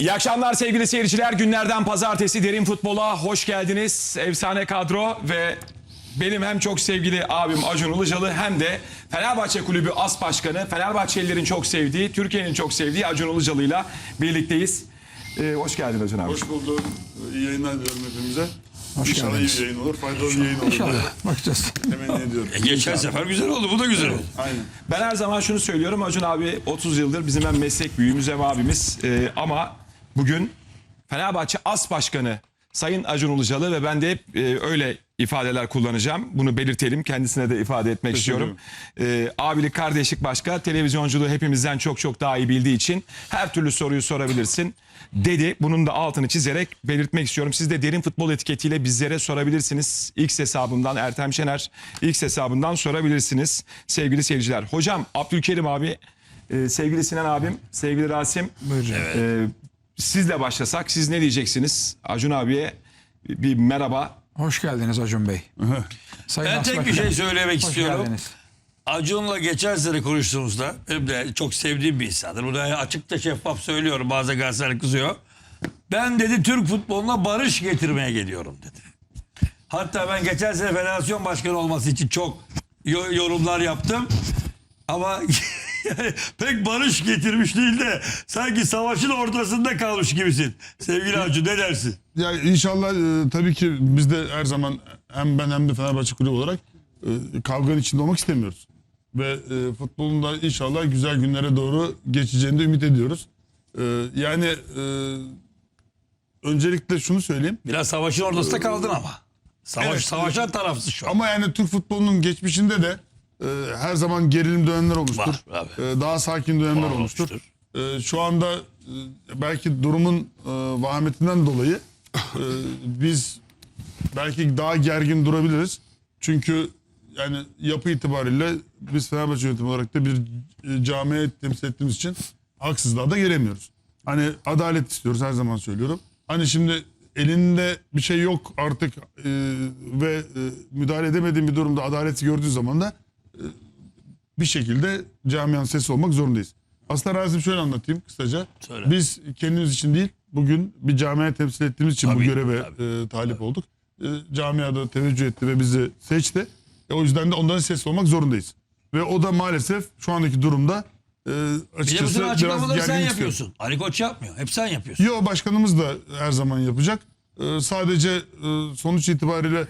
İyi akşamlar sevgili seyirciler. Günlerden pazartesi derin futbola hoş geldiniz. Efsane kadro ve benim hem çok sevgili abim Acun Ilıcalı hem de Fenerbahçe Kulübü As Başkanı, Fenerbahçelilerin çok sevdiği, Türkiye'nin çok sevdiği Acun Ilıcalı'yla birlikteyiz. Ee, hoş geldin Acun abi. Hoş bulduk. İyi yayınlar diliyorum hepimize. İnşallah geldiniz. iyi bir yayın olur, faydalı bir yayın olur. İnşallah bakacağız. Temenni ediyorum. Geçen sefer güzel oldu. Bu da güzel oldu. Aynen. Ben her zaman şunu söylüyorum. Acun abi 30 yıldır bizim hem meslek büyüğümüz hem abimiz. Ee, ama bugün Fenerbahçe As Başkanı Sayın Acun Ilıcalı ve ben de hep e, öyle ifadeler kullanacağım. Bunu belirtelim. Kendisine de ifade etmek istiyorum. Ee, abilik, kardeşlik başka. Televizyonculuğu hepimizden çok çok daha iyi bildiği için her türlü soruyu sorabilirsin dedi. Bunun da altını çizerek belirtmek istiyorum. Siz de derin futbol etiketiyle bizlere sorabilirsiniz. X hesabımdan Ertem Şener X hesabından sorabilirsiniz sevgili seyirciler. Hocam Abdülkerim abi, e, sevgili Sinan abim, sevgili Rasim. e, sizle başlasak siz ne diyeceksiniz? Acun abiye bir merhaba. Hoş geldiniz Acun Bey. Sayın Ben tek bir şey söylemek Hoş istiyorum. geldiniz. Acun'la geçen sene konuştuğumuzda benim de çok sevdiğim bir insandır. Bunu açık da şeffaf söylüyorum. Bazı gazeteler kızıyor. Ben dedi Türk futboluna barış getirmeye geliyorum dedi. Hatta ben geçen sene federasyon başkanı olması için çok yo- yorumlar yaptım. Ama yani pek barış getirmiş değil de sanki savaşın ortasında kalmış gibisin. Sevgili Acun ne dersin? Ya inşallah e, tabii ki biz de her zaman hem ben hem de Fenerbahçe Kulübü olarak e, kavganın içinde olmak istemiyoruz. Ve e, futbolun da inşallah güzel günlere doğru geçeceğini de ümit ediyoruz. E, yani e, öncelikle şunu söyleyeyim. Biraz savaşın ortasında kaldın ama. Savaş, Evet. savaşan tarafsın şu an. Ama yani Türk futbolunun geçmişinde de e, her zaman gerilim dönemler olmuştur. Var, abi. E, daha sakin dönemler Var, olmuştur. olmuştur. E, şu anda e, belki durumun e, vahimetinden dolayı e, biz belki daha gergin durabiliriz. Çünkü yani yapı itibariyle biz Fenerbahçe yönetimi olarak da bir e, camiye temsil ettiğimiz için haksızlığa da gelemiyoruz. Hani adalet istiyoruz her zaman söylüyorum. Hani şimdi elinde bir şey yok artık e, ve e, müdahale edemediğin bir durumda adaleti gördüğü zaman da bir şekilde camianın sesi olmak zorundayız. Aslında Razim şöyle anlatayım kısaca. Söyle. Biz kendimiz için değil bugün bir camia temsil ettiğimiz için bu Tabii, göreve tabii. e, talip olduk. E, camiada teveccüh etti ve bizi seçti. E, o yüzden de onların sesi olmak zorundayız. Ve o da maalesef şu andaki durumda e, Bir de açıkçası bütün açıklamaları sen yapıyorsun. Ali Koç yapmıyor. Hep sen yapıyorsun. Yo başkanımız da her zaman yapacak. Ee, sadece e, sonuç itibariyle e,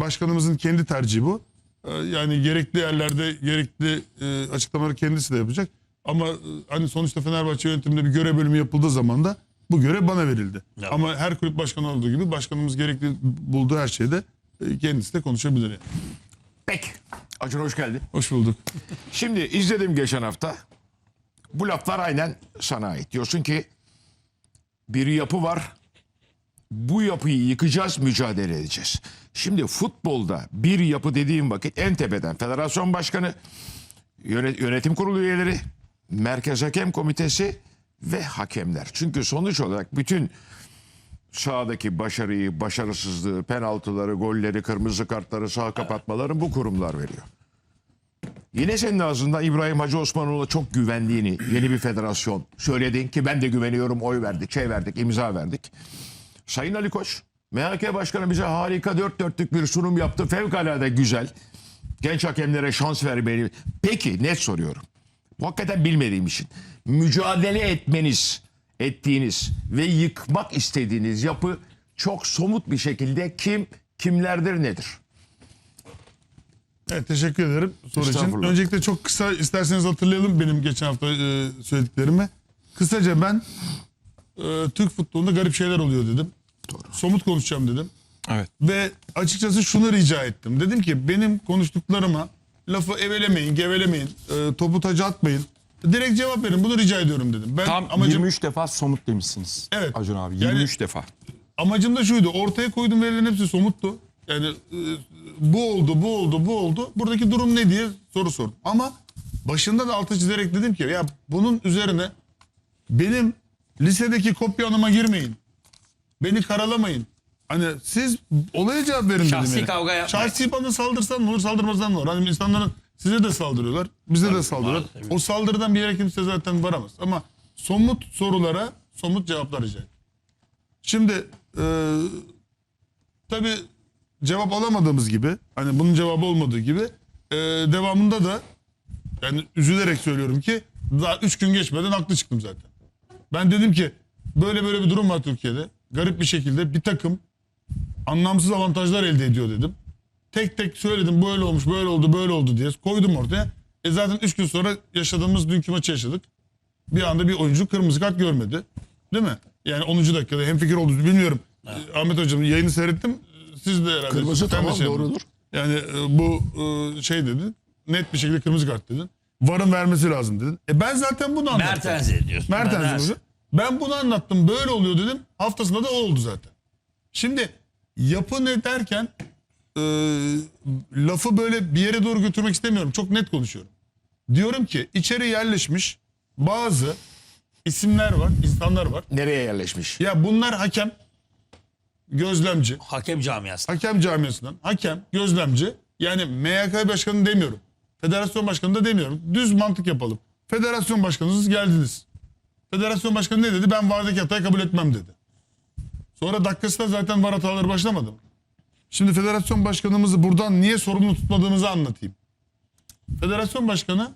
başkanımızın kendi tercihi bu. Ee, yani gerekli yerlerde gerekli e, açıklamaları kendisi de yapacak. Ama e, hani sonuçta Fenerbahçe yönetiminde bir görev bölümü yapıldığı zaman da bu görev bana verildi. Evet. Ama her kulüp başkanı olduğu gibi başkanımız gerekli bulduğu her şeyde e, kendisi de konuşabilir. Yani. Peki. Acun hoş geldin. Hoş bulduk. Şimdi izledim geçen hafta. Bu laflar aynen sana ait. Diyorsun ki bir yapı var. Bu yapıyı yıkacağız, mücadele edeceğiz. Şimdi futbolda bir yapı dediğim vakit en tepeden federasyon başkanı, yöne- yönetim kurulu üyeleri, merkez hakem komitesi ve hakemler. Çünkü sonuç olarak bütün sahadaki başarıyı, başarısızlığı, penaltıları, golleri, kırmızı kartları, sağ kapatmaları bu kurumlar veriyor. Yine senin ağzından İbrahim Hacı Osmanoğlu'na çok güvendiğini, yeni bir federasyon söyledin ki ben de güveniyorum, oy verdik, şey verdik, imza verdik. Sayın Ali Koç, MHK Başkanı bize harika dört dörtlük bir sunum yaptı. Fevkalade güzel. Genç hakemlere şans vermeli. Peki net soruyorum. Hakikaten bilmediğim için. Mücadele etmeniz, ettiğiniz ve yıkmak istediğiniz yapı çok somut bir şekilde kim, kimlerdir, nedir? Evet teşekkür ederim soru için. Öncelikle çok kısa isterseniz hatırlayalım benim geçen hafta e, söylediklerimi. Kısaca ben e, Türk futbolunda garip şeyler oluyor dedim. Somut konuşacağım dedim. Evet. Ve açıkçası şunu rica ettim. Dedim ki benim konuştuklarıma lafı evelemeyin, gevelemeyin, e, topu taca atmayın. Direkt cevap verin. Bunu rica ediyorum dedim. Ben Tam amacım 23 defa somut demişsiniz. Evet. Acun abi Yani- 23 defa. amacım da şuydu. Ortaya koyduğum verilerin hepsi somuttu. Yani e, bu oldu, bu oldu, bu oldu. Buradaki durum ne diye soru sordum. Ama başında da altı çizerek dedim ki ya bunun üzerine benim lisedeki kopyanıma girmeyin. Beni karalamayın. Hani siz olaya cevap verin Şahsi dedim. yani. kavga yapmayın. Şahsi bana saldırsan ne olur, saldırmazsan ne olur. Hani insanların size de saldırıyorlar, bize de saldırıyorlar. O saldırıdan bir yere kimse zaten varamaz. Ama somut sorulara somut cevaplar ediyorum. Şimdi e, tabii cevap alamadığımız gibi hani bunun cevabı olmadığı gibi e, devamında da yani üzülerek söylüyorum ki daha üç gün geçmeden haklı çıktım zaten. Ben dedim ki böyle böyle bir durum var Türkiye'de. Garip bir şekilde bir takım anlamsız avantajlar elde ediyor dedim. Tek tek söyledim böyle olmuş böyle oldu böyle oldu diye koydum ortaya. E zaten üç gün sonra yaşadığımız dünkü maçı yaşadık. Bir anda bir oyuncu kırmızı kart görmedi. Değil mi? Yani 10. dakikada hem fikir oldu bilmiyorum. E, Ahmet hocam yayını seyrettim. Siz de herhalde. Kırmızı sen tamam, şey doğrudur. Yani e, bu e, şey dedin. Net bir şekilde kırmızı kart dedin. Varın vermesi lazım dedin. E ben zaten bunu anlattım. Mertens ediyorsun. Mertens hocam. Ben bunu anlattım. Böyle oluyor dedim. Haftasında da o oldu zaten. Şimdi yapı ne derken e, lafı böyle bir yere doğru götürmek istemiyorum. Çok net konuşuyorum. Diyorum ki içeri yerleşmiş bazı isimler var, insanlar var. Nereye yerleşmiş? Ya bunlar hakem, gözlemci, Hakem camiası. hakem camiasından hakem, gözlemci. Yani MHK başkanı demiyorum. Federasyon başkanı da demiyorum. Düz mantık yapalım. Federasyon başkanınız geldiniz. Federasyon başkanı ne dedi? Ben vardaki hatayı kabul etmem dedi. Sonra dakikasında zaten var hataları başlamadı? Şimdi federasyon başkanımızı buradan niye sorumlu tutmadığımızı anlatayım. Federasyon başkanı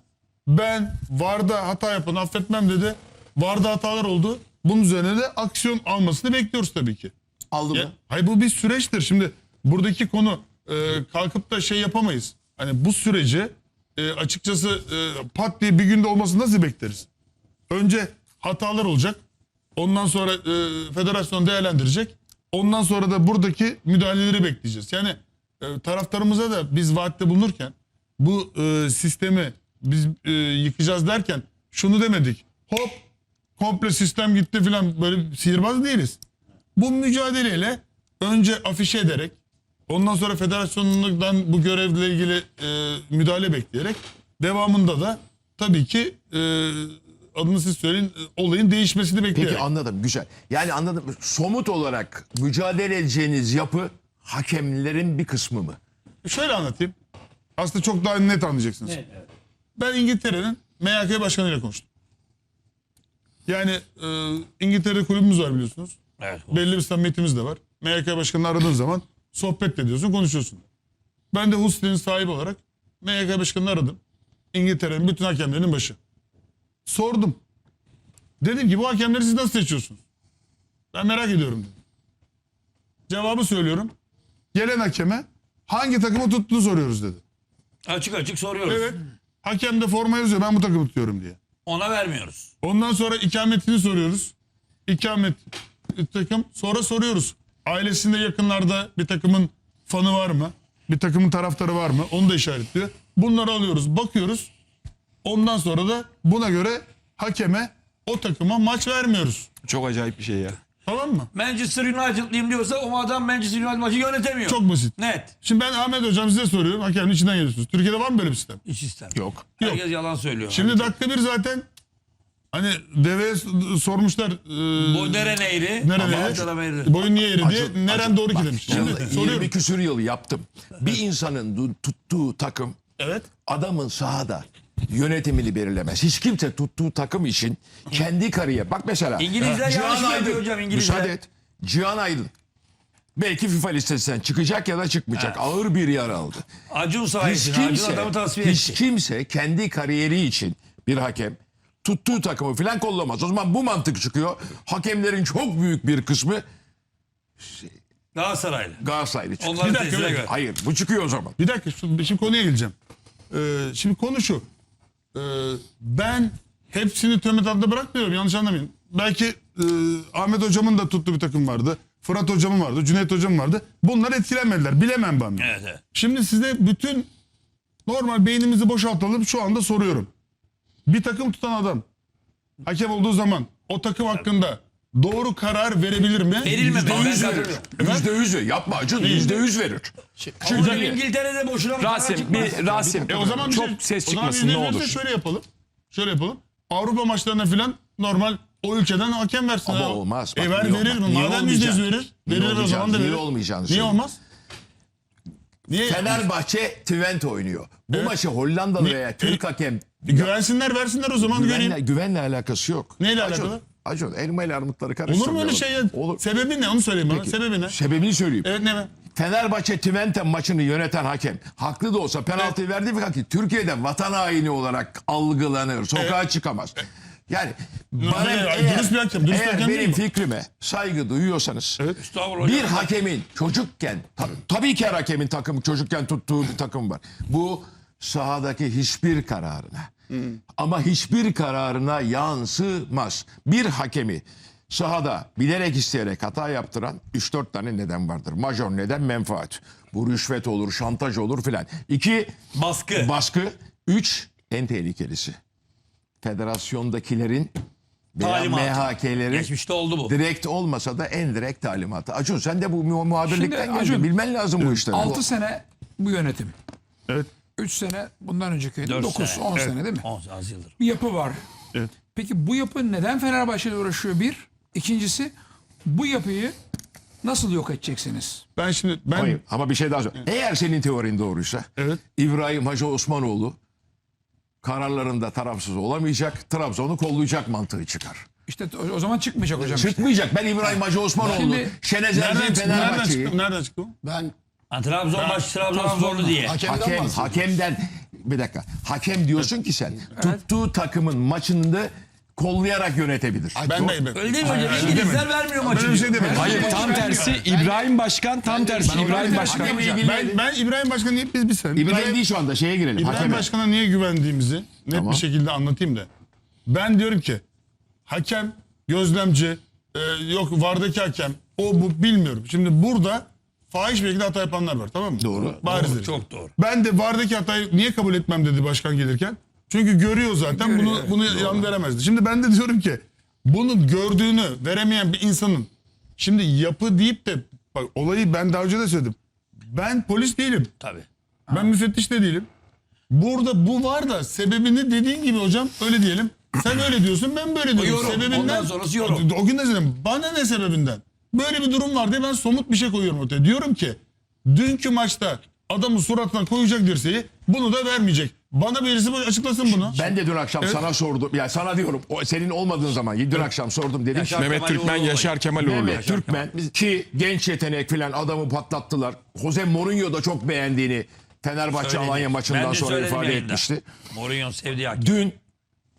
ben VAR'da hata yapanı affetmem dedi. VAR'da hatalar oldu. Bunun üzerine de aksiyon almasını bekliyoruz tabii ki. Aldı Ya, mı? hayır bu bir süreçtir. Şimdi buradaki konu e, kalkıp da şey yapamayız. Hani bu süreci e, açıkçası e, pat diye bir günde olmasını nasıl bekleriz? Önce hatalar olacak. Ondan sonra e, federasyon değerlendirecek. Ondan sonra da buradaki müdahaleleri bekleyeceğiz. Yani e, taraftarımıza da biz vaatte bulunurken bu e, sistemi biz e, yıkacağız derken şunu demedik. Hop komple sistem gitti filan böyle sihirbaz değiliz bu mücadeleyle önce afişe ederek ondan sonra federasyonluktan bu görevle ilgili e, müdahale bekleyerek devamında da tabii ki e, adını siz söyleyin e, olayın değişmesini bekleyerek. Peki anladım güzel. Yani anladım. Somut olarak mücadele edeceğiniz yapı hakemlerin bir kısmı mı? Şöyle anlatayım. Aslında çok daha net anlayacaksınız. Ben İngiltere'nin MHK başkanıyla konuştum. Yani e, İngiltere'de kulübümüz var biliyorsunuz. Evet. Belli bir samimiyetimiz de var. MHK başkanını aradığın zaman sohbet ediyorsun, konuşuyorsun. Ben de Husli'nin sahibi olarak MHK başkanını aradım. İngiltere'nin bütün hakemlerinin başı. Sordum. Dedim ki bu hakemleri siz nasıl seçiyorsunuz? Ben merak ediyorum dedim. Cevabı söylüyorum. Gelen hakeme hangi takımı tuttuğunu soruyoruz dedi. Açık açık soruyoruz. Evet. Hakem de forma yazıyor ben bu takımı tutuyorum diye. Ona vermiyoruz. Ondan sonra ikametini soruyoruz. İkamet takım sonra soruyoruz. Ailesinde yakınlarda bir takımın fanı var mı? Bir takımın taraftarı var mı? Onu da işaretliyor. Bunları alıyoruz, bakıyoruz. Ondan sonra da buna göre hakeme o takıma maç vermiyoruz. Çok acayip bir şey ya. Tamam mı? Manchester United'lıyım diyorsa o adam Manchester United maçı yönetemiyor. Çok basit. Net. Şimdi ben Ahmet hocam size soruyorum. Hakemin içinden geliyorsunuz. Türkiye'de var mı böyle bir sistem? Hiç istem. Yok. Herkes yalan söylüyor. Şimdi dakika bir zaten hani deveye sormuşlar. e, Bu nere nehri? Nerede? Ankara nehri. Boyun niye eğri diye. Acun, Neren Acun, doğru ki bak, demiş. Şimdi 20 soruyorum. küsür yıl yaptım. Bir insanın du- tuttuğu takım Evet. adamın sahada yönetimini belirlemez. Hiç kimse tuttuğu takım için kendi kariyer. Bak mesela. İngilizler Cihan yanlış Aydın, yapıyor hocam, İngilizler. Müsaade et. Cihan Aydın. Belki FIFA listesinden çıkacak ya da çıkmayacak. Ağır bir yara aldı. Acun Hiç sayesinde. Acun kimse, adamı tasfiye hiç etti. kimse kendi kariyeri için bir hakem tuttuğu takımı falan kollamaz. O zaman bu mantık çıkıyor. Hakemlerin çok büyük bir kısmı Galatasaraylı. Galatasaraylı çıkıyor. Onların Bir dakika, tezine bir göre. Hayır bu çıkıyor o zaman. Bir dakika şu- şimdi konuya geleceğim. Ee, şimdi konu şu. Ee, ben hepsini töhmet altında bırakmıyorum yanlış anlamayın. Belki e, Ahmet hocamın da tuttuğu bir takım vardı. Fırat hocamın vardı. Cüneyt hocam vardı. Bunlar etkilenmediler. Bilemem ben. Evet evet. Şimdi size bütün normal beynimizi boşaltalım şu anda soruyorum. Bir takım tutan adam hakem olduğu zaman o takım hakkında doğru karar verebilir mi? Verilmemeli. Ben Yüz verir. katılıyorum. Yüzde yüz verir. Yapma Acun. Yüzde yüz verir. Hocam İngiltere'de boşuna bir Rasim, çıkmaz. bir Rasim. E o zaman bir çok şey- ses o zaman çıkmasın ne olur. Şöyle yapalım. Şöyle yapalım. Avrupa maçlarına filan normal o ülkeden hakem versin. Ama ya. olmaz. Bak, E ver niye verir olmaz? mi? Niye Madem yüzde yüz olmayacak? verir. Niye Verir o olmayacağını- zaman da niye verir. olmayacağını Niye söyleyeyim. olmaz? Niye? Fenerbahçe Twente oynuyor. Bu maçı Hollandalı Ne- veya Türk hakem E, Güvensinler versinler o zaman göreyim. güvenle, güvenle alakası yok. Neyle Acun, alakalı? Acun elma ile armutları Olur karıştırmayalım. mu öyle şey ya? Olur. Sebebi ne? Onu söyleyin bana. Peki. Sebebi ne? Sebebini söyleyeyim. Evet ne be? Fenerbahçe Twente maçını yöneten hakem haklı da olsa penaltı verdi fakat ki Türkiye'de vatan haini olarak algılanır. Sokağa çıkamaz. Yani bana hayır, eğer, dürüst bir hakem, dürüst bir eğer hakem benim fikrime saygı duyuyorsanız Estağfurullah bir hakemin çocukken tabii, tabii ki her hakemin takımı çocukken tuttuğu bir takım var. Bu sahadaki hiçbir kararına ama hiçbir kararına yansımaz. Bir hakemi sahada bilerek isteyerek hata yaptıran 3-4 tane neden vardır. Major neden menfaat. Bu rüşvet olur, şantaj olur filan. İki Baskı. baskı. Üç en tehlikelisi. Federasyondakilerin veya Talimatı. MHK'lerin Geçmişte oldu bu. direkt olmasa da en direkt talimatı. Acun sen de bu mu- muhabirlikten Şimdi geldin. Acun, Bilmen lazım bu işleri. 6 sene bu yönetim. Evet. 3 sene bundan önceki yönetim. Dört 9 sene. 10 Evet. sene değil mi? 10 az yıldır. Bir yapı var. Evet. Peki bu yapı neden Fenerbahçe'yle uğraşıyor bir? İkincisi bu yapıyı nasıl yok edeceksiniz? Ben şimdi ben Hayır ama bir şey daha söyleyeyim. Eğer senin teorin doğruysa Evet. İbrahim Hacı Osmanoğlu kararlarında tarafsız olamayacak. Trabzon'u kollayacak mantığı çıkar. İşte o- o zaman çıkmayacak hocam işte. Çıkmayacak. Ben İbrahim Hacı Osmanoğlu, Şimdi- Şenez nereden çıktı? Nereden Fenerbahçe'yi? Nereden çıktı? Ben Ha, Trabzon baş Trabzonsporlu diye. hakemden hakem, hakemden bir dakika. Hakem diyorsun ki sen tuttuğu takımın maçında kollayarak yönetebilir. Ben de ben. Öyle değil mi hocam? İngilizler vermiyor Ben maçı. öyle bir şey demedim. Hayır tam tersi İbrahim Başkan tam tersi İbrahim Başkan. Hakemle ilgili Ben, ben İbrahim Başkan'a niye biz bir saniye. İbrahim değil şu anda şeye girelim. İbrahim hakeme. Başkan'a niye güvendiğimizi net Tamam. bir şekilde anlatayım da. Ben diyorum ki hakem, gözlemci, e, yok vardaki hakem, o bu bilmiyorum. Şimdi burada fahiş bir şekilde hata yapanlar var tamam mı? Doğru. Barizdir. Çok doğru. Ben de vardaki hatayı niye kabul etmem dedi başkan gelirken. Çünkü görüyor zaten bunu bunu yan veremezdi. Şimdi ben de diyorum ki bunun gördüğünü veremeyen bir insanın şimdi yapı deyip de bak olayı ben daha önce de söyledim. Ben polis değilim. Tabii. Ben müfettiş de değilim. Burada bu var da sebebini dediğin gibi hocam öyle diyelim. Sen öyle diyorsun ben böyle diyorum. yorum. Sebebinden, Ondan sonrası yorum. O, o gün de söyledim. Bana ne sebebinden? Böyle bir durum var diye ben somut bir şey koyuyorum ortaya. Diyorum ki dünkü maçta adamın suratına koyacak dirseği bunu da vermeyecek. Bana birisi bu- açıklasın bunu. Ben de dün akşam sana sordum. Ya sana diyorum. O senin olmadığın zaman dün akşam sordum dedim Yaşar Mehmet Kemal Türkmen, Uğurlu Yaşar Kemal Uğurlu. Mehmet Türkmen ki genç yetenek filan adamı patlattılar. Jose Mourinho da çok beğendiğini Fenerbahçe Söyledi. Alanya maçından sonra söyledim ifade yayında. etmişti. Mourinho sevdiği hakem. Dün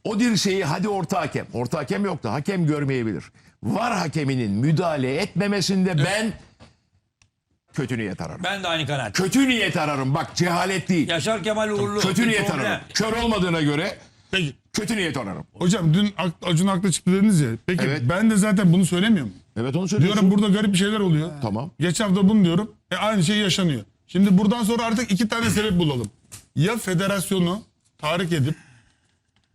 o dirseği hadi orta hakem. Orta hakem yoktu. Hakem görmeyebilir. Var hakeminin müdahale etmemesinde ben kötü niyet ararım. Ben de aynı kanaat. Kötü niyet ararım. Bak cehalet değil. Yaşar Kemal Uğurlu. Kötü niyet ararım. Kör olmadığına göre Peki. kötü niyet ararım. Hocam dün Acun haklı çıktı dediniz ya. Peki Evet. ben de zaten bunu söylemiyorum. Evet onu söylüyorsun. Diyorum burada garip bir şeyler oluyor. Tamam. Geçen hafta bunu diyorum. E aynı şey yaşanıyor. Şimdi buradan sonra artık iki tane sebep bulalım. Ya federasyonu tahrik edip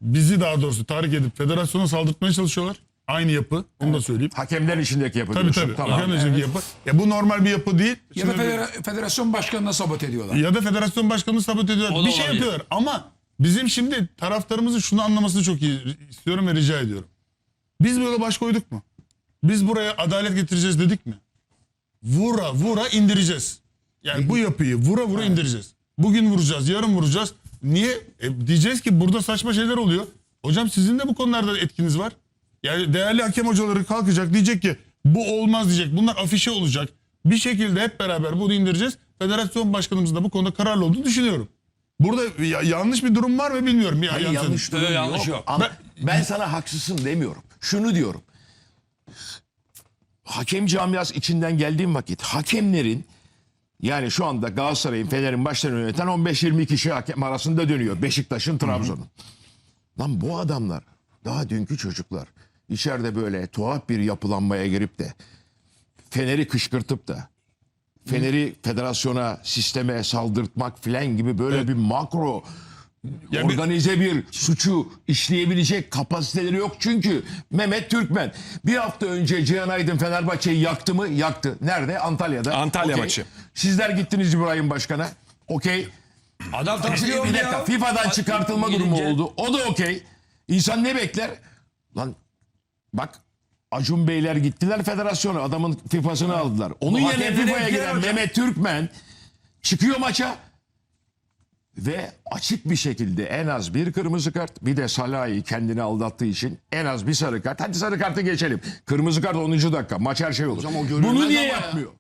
bizi daha doğrusu tahrik edip federasyona saldırtmaya çalışıyorlar. Aynı yapı. Onu da söyleyeyim. Hakemler içindeki yapı Tabii diyorsun. tabii. Tamam. Tamam. yapı. Ya bu normal bir yapı değil. Ya da Şimdi- federa- federasyon başkanına sabot ediyorlar. ya da federasyon başkanını sabote ediyorlar. O da Bir şey olabilir. yapıyorlar ama bizim şimdi taraftarımızın şunu anlamasını çok iyi istiyorum ve rica ediyorum. Biz böyle baş koyduk mu? Biz buraya adalet getireceğiz dedik mi? Vura vura indireceğiz. Yani bu yapıyı vura vura indireceğiz. Bugün vuracağız, yarın vuracağız. Niye? E, diyeceğiz ki burada saçma şeyler oluyor. Hocam sizin de bu konularda etkiniz var. Yani değerli hakem hocaları kalkacak diyecek ki bu olmaz diyecek. Bunlar afişe olacak. Bir şekilde hep beraber bunu indireceğiz. Federasyon başkanımızın da bu konuda kararlı olduğunu düşünüyorum. Burada ya- yanlış bir durum var mı bilmiyorum. Ya, Hayır, yanlış- yanlış durum Öyle yanlış yok. yok. Ama ben, sana haksızsın demiyorum. Şunu diyorum. Hakem camiası içinden geldiğim vakit hakemlerin yani şu anda Galatasaray'ın, Fener'in başlarını yöneten 15-20 kişi hakem arasında dönüyor. Beşiktaş'ın, Trabzon'un. Lan bu adamlar daha dünkü çocuklar içeride böyle tuhaf bir yapılanmaya girip de Fener'i kışkırtıp da Fener'i federasyona, sisteme saldırtmak filan gibi böyle bir makro Ya bir- organize bir suçu işleyebilecek kapasiteleri yok. Çünkü Mehmet Türkmen bir hafta önce Cihan Aydın Fenerbahçe'yi yaktı mı? Yaktı. Nerede? Antalya'da. Antalya Okey. maçı. Sizler gittiniz İbrahim Başkan'a. Okey. Adam Bir takılıyor dakika ya. FIFA'dan çıkartılma durumu oldu. O da okey. İnsan ne bekler? Lan bak Acun Beyler gittiler federasyona. Adamın FIFA'sını aldılar. Onun Bu yerine FIFA'ya giden hocam. Mehmet Türkmen çıkıyor maça. ve açık bir şekilde en az bir kırmızı kart bir de Salah'ı kendini aldattığı için en az bir sarı kart. Hadi sarı kartı geçelim. Kırmızı kart 10. dakika. Maç her şey olur. Hocam o görülmez Bunu niye ama ya. yapmıyor?